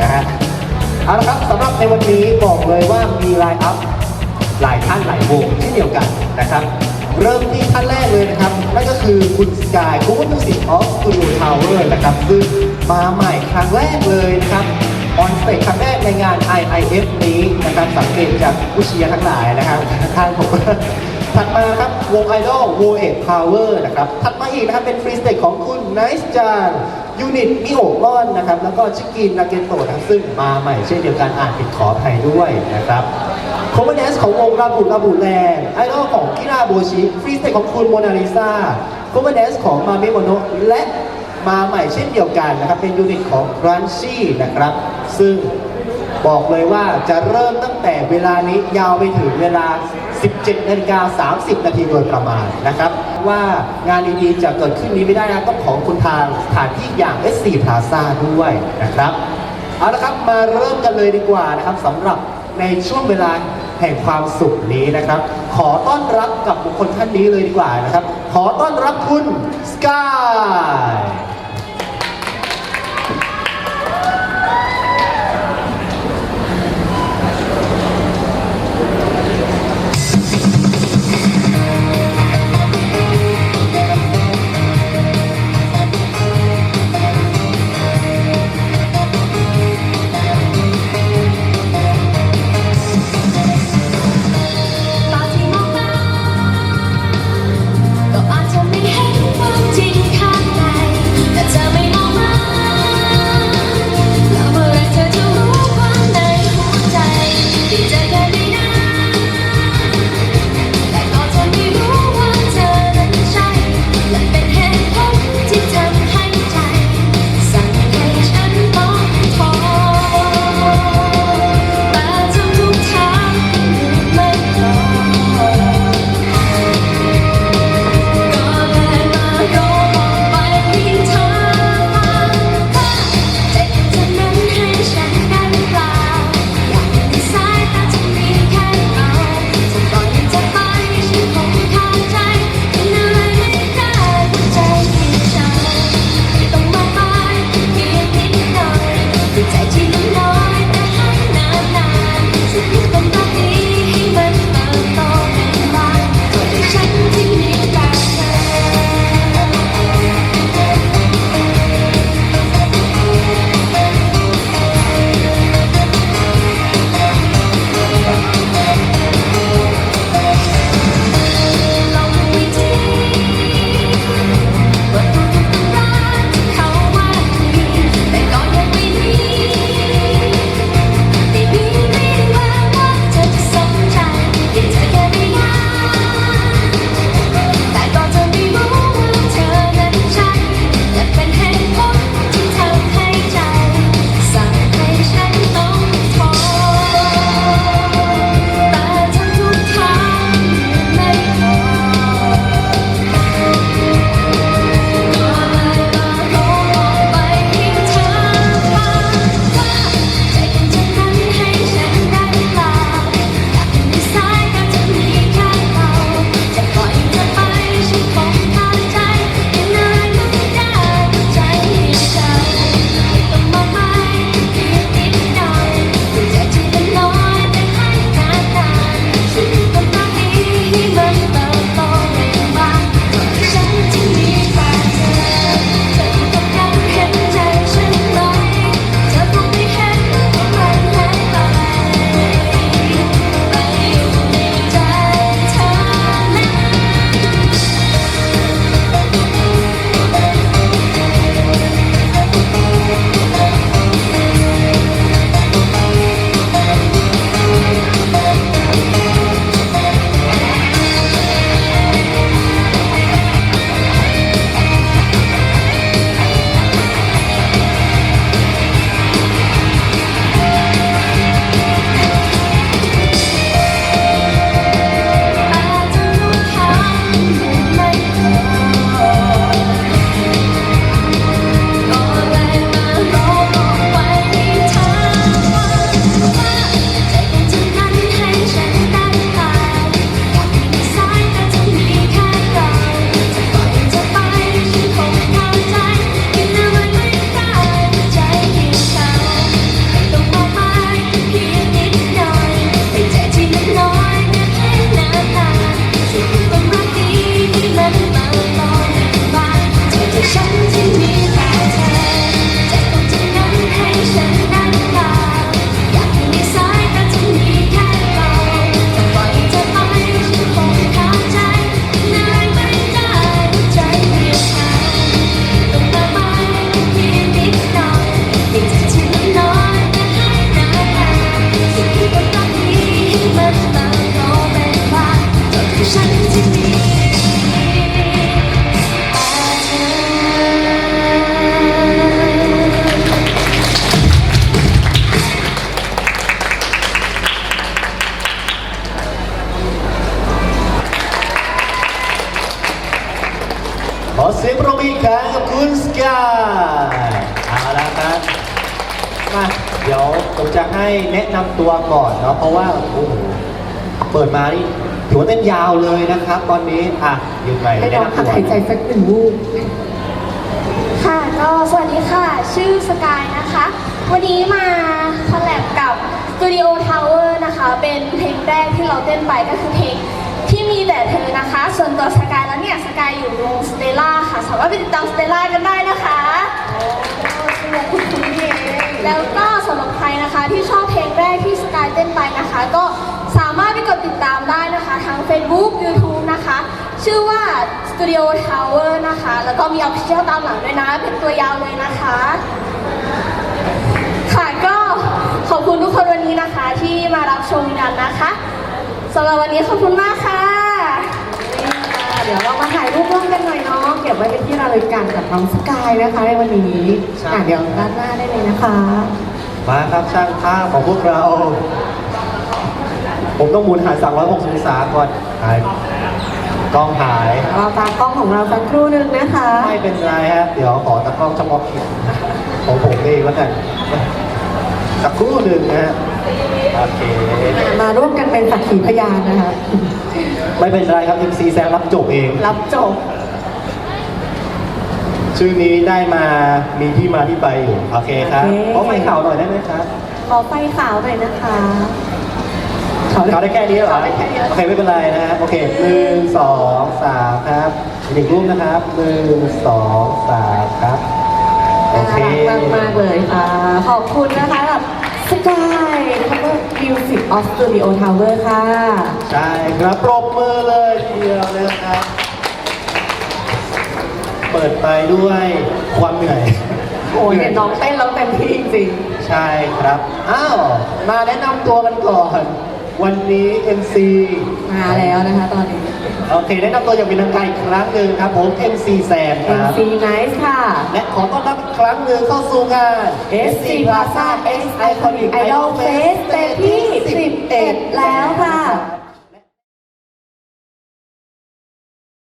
นะฮะเอาละครับสำหรับในวันนี้บอกเลยว่ามีไลน์อัพหลายท่านหลายวงเช่นเดียวกันนะครับ เริ่มที่ท่านแรกเลยนะครับนั่นก็คือคุณสกายคุณมิวสิกออฟสตูดิโอทาวเวอร์นะครับซึ่งมาใหม่ครั้งแรกเลยนะครับออนสเตจครั้งแรกในงาน IIF นี้นะครับสังเกตจากผู้เชียร์ทั้งหลายนะครับ ท่านผม ถัดมาครับวงไอดอลโวเอ็ดพาวเวอร์นะครับ ถัดมาอีกนะครับเป็นฟรีสเตจของคุณไนซ์จานยูนิตมิโอมอนนะครับ แล้วก็ชิคกินนาเกโตะนะครับซึ่งมาใหม่เช่นเดียวกันอ่านผิดขออภัยด้วยนะครับโคเวเนสของวงราบุราบุแลนไอดอลของคิราโบชิฟรีสเตจของคุณโมนาลิซาโคเวเนสของมาเมโมโนและมาใหม่เช่นเดียวกันนะครับ เป็นยูนิตของรันชี่นะครับ ซึ่ง บอกเลยว่าจะเริ่มตั้งแต่เวลานี้ยาวไปถึงเวลา 17นาฬิกา30 นาทีโดยประมาณนะครับ ว่างานดีๆจะเกิดขึ้นนี้ไม่ได้นะต้องของคุณทางสถานที่อย่าง S4 Plaza ด้วยนะครับ เอาละครับมาเริ่มกันเลยดีกว่านะครับสำหรับในช่วงเวลาแห่งความสุขนี้นะครับ ขอต้อนรับกับบุคคลท่านนี้เลยดีกว่านะครับ ขอต้อนรับคุณสกาย ก็อ จะให้แนะนำตัวก่อนเนาะเพราะว่าโอ้โหเปิดมานี่ถือว่าเต้นยาวเลยนะครับ ตอนนี้อะยังไงให้แนะน้องนำพัตักว หายใจสักหนึ่งลูก ค่ะก็สวัสดีค่ะ ชื่อสกายนะคะ วันนี้มาคอลแลบกับ Studio Tower นะคะ เป็นเพลงแรกที่เราเต้นไปก็คือเพลงที่มีแต่เธอนะคะ ส่วนตัวสกายแล้วเนี่ย สกายอยู่วงสเตล่าค่ะ สามารถไปติดตามสเตล่ากันได้นะคะ แล้วก็สำหรับใคร นะคะที่ชอบเพลงแรกที่สกายเต้นไปนะคะ ก็สามารถไปกดติดตามได้นะคะทาง Facebook YouTube นะคะ ชื่อว่า Studio Tower นะคะ แล้วก็มี Official ตามหลังด้วยนะ เป็นตัวยาวเลยนะคะ ค่ะก็ขอบคุณทุกคนวันนี้นะคะ ที่มารับชมกันนะคะสำหรับวันนี้ขอบคุณมากค่ะ เดี๋ยวเรามาถ่ายรูปร่วมกันหน่อยเนาะเก็บไว้เป็นที่ระลึกกันกับน้องสกายนะคะในวันนี้อะเดี๋ยวด้านหน้าได้เลยนะคะ มาครับช่างภาพของพวกเรา ผมต้องหมุนหาย360องศาก่อนหายกล้องหายเราตามกล้องของเราสักครู่หนึ่งนะคะ ไม่เป็นไรฮะเดี๋ยวขอตะกล้องเฉพาะกิจของผมเองแล้วกันสักครู่หนึ่งนะฮะโอเคมาร่วมกันเป็นสักขีพยานนะคะ ไม่เป็นไรครับ MC แซงรับจบเอง รับจบ ชื่อนี้ได้มามีที่มาที่ไปอยู่โอเคครับโอเค ขอไฟข่าวหน่อยได้ไหมครับขอไฟขาวหน่อยนะคะข่าวได้แค่นี้เหรอข่าวได้แค่นี้โอเคไม่เป็นไรนะฮะโอเคหนึ่งสองสามครับอีกหนึ่งรูปนะครับหนึ่งสองสามครับโอเคน่ารักมากๆเลยค่ะ ขอบคุณนะคะกับสกายแล้วก็ Music of Studio Tower ค่ะ ใช่ครับปรบมือเลยทีเดียวนะครับเปิ ดไปด้วยความเหนื่อย โอ้ยเห็นน้องเต้นแล้วเต็มที่จริงใช่ครับ อ้าว มาแนะนำตัวกันก่อน วันนี้ MC ๆมาแล้วนะคะตอนนี้ โอเค แนะนำตัวอย่างเป็นทางการอีกครั้งหนึ่งครับ ผม MC แซมครับ MC Nice ค่ะ และขอต้อนรับอีกครั้งหนึ่งเข้าสู่งาน SC Plaza X Iconic Idol Fest เต็มที่11 แล้วค่ะ